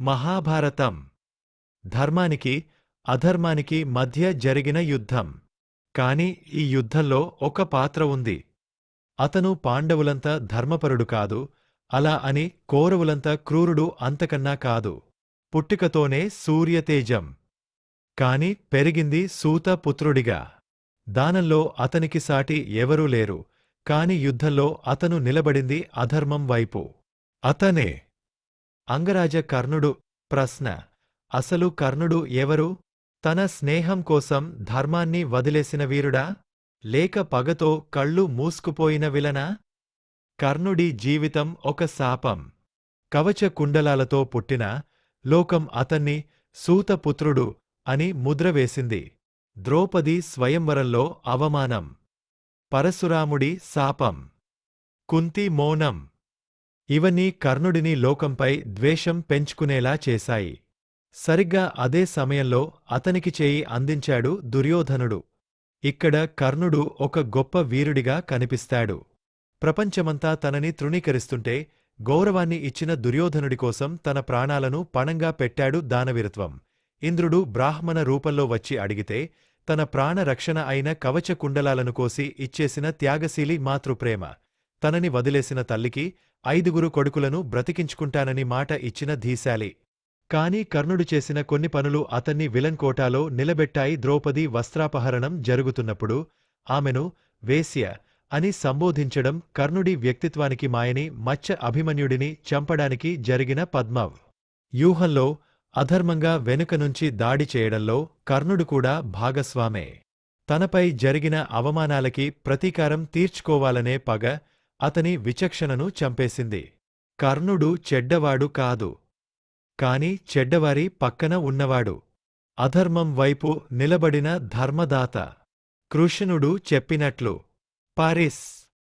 మహాభారతం. ధర్మానికి అధర్మానికి మధ్య జరిగిన యుద్ధం. కాని ఈ యుద్ధంలో ఒక పాత్ర ఉంది. అతను పాండవులంత ధర్మపరుడు కాదు అలా అని కౌరవులంతా క్రూరుడు అంతకన్నా కాదు. పుట్టుకతోనే సూర్యతేజం. కాని పెరిగింది సూత పుత్రుడిగా. దానంలో అతనికి సాటి ఎవరూ లేరు కాని యుద్ధంలో అతను నిలబడింది అధర్మం వైపు. అతనే అంగరాజ కర్ణుడు ప్రశ్న. అసలు కర్ణుడు ఎవరు? తన స్నేహం కోసం ధర్మాన్ని వదిలేసిన వీరుడా? లేక పగతో కళ్ళు మూసుకుపోయిన విలనా? కర్ణుడి జీవితం ఒక శాపం. కవచ కుండలాలతో పుట్టిన లోకం అతన్ని సూతపుత్రుడు అని ముద్రవేసింది ద్రౌపది స్వయంవరంలో అవమానం. పరశురాముడి శాపం. కుంతి మౌనం. ఇవన్నీ కర్ణుడిని లోకంపై ద్వేషం పెంచుకునేలా చేశాయి. సరిగ్గా అదే సమయంలో అతనికి చేయి అందించాడు దుర్యోధనుడు. ఇక్కడ కర్ణుడు ఒక గొప్ప వీరుడిగా కనిపిస్తాడు. ప్రపంచమంతా తనని తృణీకరిస్తుంటే గౌరవాన్ని ఇచ్చిన దుర్యోధనుడి కోసం తన ప్రాణాలను పణంగా పెట్టాడు దానవీరత్వం. ఇంద్రుడు బ్రాహ్మణ రూపంలో వచ్చి అడిగితే తన ప్రాణ రక్షణ అయిన కవచ కుండలాలను కోసి ఇచ్చేసిన త్యాగశీలి మాతృప్రేమ. తనని వదిలేసిన తల్లికి ఐదుగురు కొడుకులను బ్రతికించుకుంటానని మాట ఇచ్చిన ధీశాలి. కాని కర్ణుడు చేసిన కొన్ని పనులు అతన్ని విలన్ కోటాలో నిలబెట్టాయి. ద్రౌపది వస్త్రాపహరణం జరుగుతున్నప్పుడు ఆమెను వేశ్య అని సంబోధించడం కర్ణుడి వ్యక్తిత్వానికి మాయని మచ్చ అభిమన్యుడిని చంపడానికి జరిగిన పద్మవ్. వ్యూహంలో అధర్మంగా వెనుక నుంచి దాడి చేయడంలో కర్ణుడు కూడా భాగస్వామే. తనపై జరిగిన అవమానాలకి ప్రతీకారం తీర్చుకోవాలనే పగ అతని విచక్షణను చంపేసింది. కర్ణుడు చెడ్డవాడు కాదు. కాని చెడ్డవారి పక్కన ఉన్నవాడు. అధర్మం వైపు నిలబడిన ధర్మదాత. కృష్ణుడు చెప్పినట్లు పారిస్